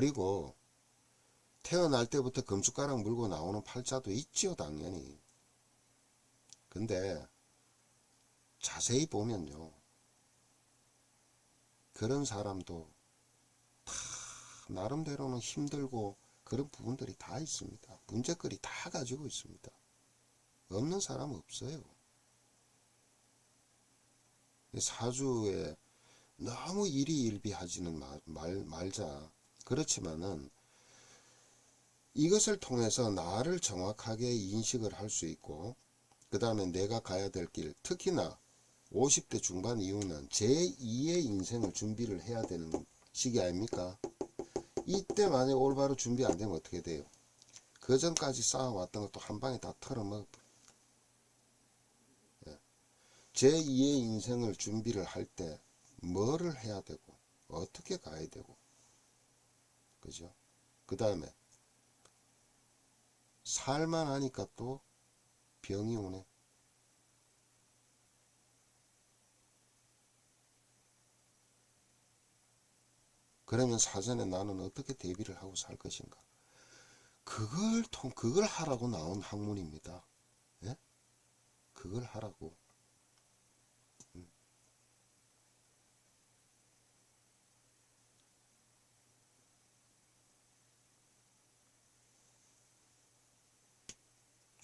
그리고 태어날 때부터 금숟가락 물고 나오는 팔자도 있지요, 당연히. 근데 자세히 보면요. 그런 사람도 다 나름대로는 힘들고 그런 부분들이 다 있습니다. 문제거리 다 가지고 있습니다. 없는 사람 없어요. 사주에 너무 일희일비하지는 마- 말, 말자. 그렇지만은 이것을 통해서 나를 정확하게 인식을 할 수 있고 그 다음에 내가 가야 될 길, 특히나 50대 중반 이후는 제2의 인생을 준비를 해야 되는 시기 아닙니까? 이때 만약에 올바로 준비 안 되면 어떻게 돼요? 그 전까지 쌓아왔던 것도 한 방에 다 털어먹어. 예. 제2의 인생을 준비를 할 때 뭐를 해야 되고 어떻게 가야 되고 그죠? 그 다음에 살만 하니까 또 병이 오네. 그러면 사전에 나는 어떻게 대비를 하고 살 것인가? 그걸 통, 그걸 하라고 나온 학문입니다. 예? 그걸 하라고.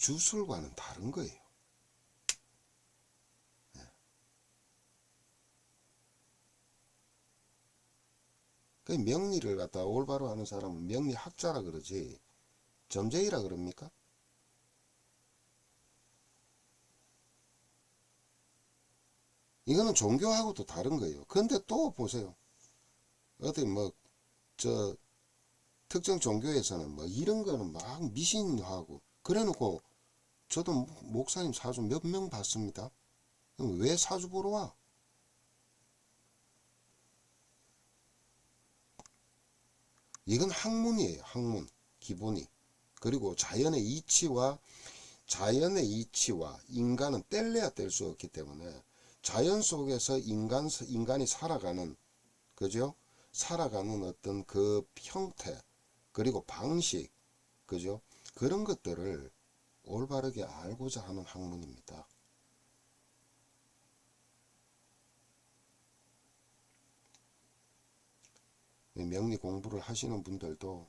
주술과는 다른 거예요. 그 명리를 갖다 올바로 하는 사람은 명리 학자라 그러지 점쟁이라 그럽니까? 이거는 종교하고도 다른 거예요. 근데 또 보세요. 어디 뭐 저 특정 종교에서는 뭐 이런 거는 막 미신하고 그래놓고 저도 목사님 사주 몇 명 봤습니다. 왜 사주 보러 와? 이건 학문이에요. 학문 기본이. 그리고 자연의 이치와 자연의 이치와 인간은 뗄래야 뗄 수 없기 때문에 자연 속에서 인간 인간이 살아가는 그죠? 살아가는 어떤 그 형태 그리고 방식 그죠? 그런 것들을 올바르게 알고자 하는 학문입니다. 명리 공부를 하시는 분들도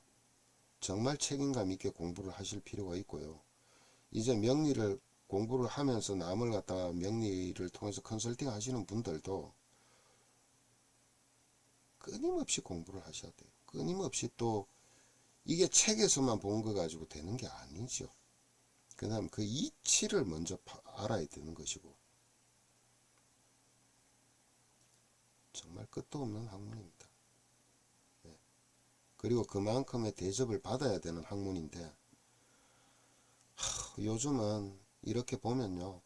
정말 책임감 있게 공부를 하실 필요가 있고요. 이제 명리를 공부를 하면서 남을 갖다가 명리를 통해서 컨설팅 하시는 분들도 끊임없이 공부를 하셔야 돼요. 끊임없이 또 이게 책에서만 본 거 가지고 되는 게 아니죠. 그 다음 그 이치를 먼저 파- 알아야 되는 것이고 정말 끝도 없는 학문입니다. 예. 그리고 그만큼의 대접을 받아야 되는 학문인데 하, 요즘은 이렇게 보면요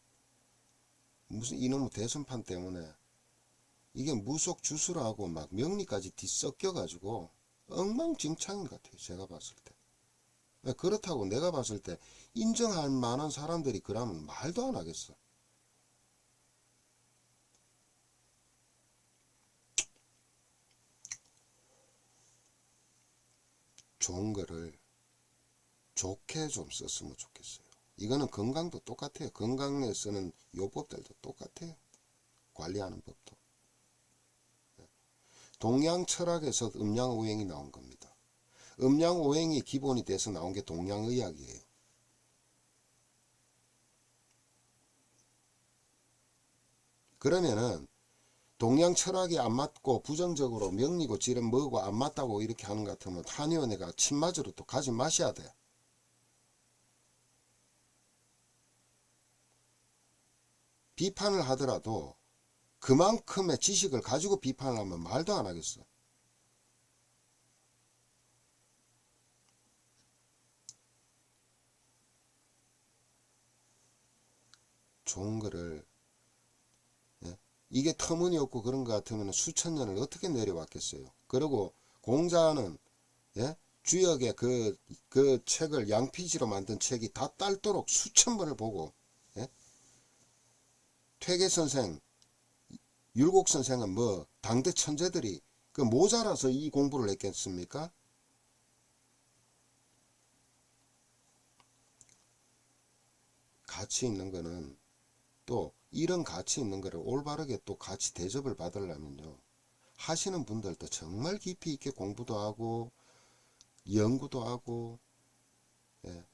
무슨 이놈의 대선판 때문에 이게 무속 주술하고 막 명리까지 뒤섞여 가지고 엉망진창인 것 같아요 제가 봤을 때 예, 그렇다고 내가 봤을 때 인정할 만한 사람들이 그러면 말도 안 하겠어 좋은 거를 좋게 좀 썼으면 좋겠어요. 이거는 건강도 똑같아요. 건강에 쓰는 요법들도 똑같아요. 관리하는 법도. 네. 동양 철학에서 음양오행이 나온 겁니다. 음양 오행이 기본이 돼서 나온 게 동양의학이에요. 그러면은 동양 철학이 안 맞고 부정적으로 명리고 지름 뭐고 안 맞다고 이렇게 하는 것 같으면 한의원에가 침 맞으러 또 가지 마셔야 돼. 비판을 하더라도 그만큼의 지식을 가지고 비판을 하면 말도 안 하겠어. 좋은 거를 예? 이게 터무니없고 그런 것 같으면 수천 년을 어떻게 내려왔겠어요. 그리고 공자는 예? 주역의 그, 그 책을 양피지로 만든 책이 다 딸도록 수천 번을 보고 예? 퇴계 선생, 율곡 선생은 뭐 당대 천재들이 그 모자라서 이 공부를 했겠습니까? 가치 있는 거는 또 이런 가치 있는 거를 올바르게 또 같이 대접을 받으려면요. 하시는 분들도 정말 깊이 있게 공부도 하고 연구도 하고 예.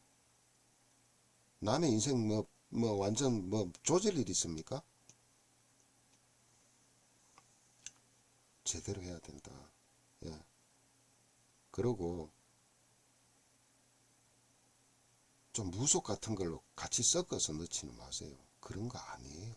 남의 인생 뭐, 뭐 완전 뭐 조질 일 있습니까? 제대로 해야 된다. 예. 그리고 좀 무속 같은 걸로 같이 섞어서 넣지는 마세요. 그런 거 아니에요.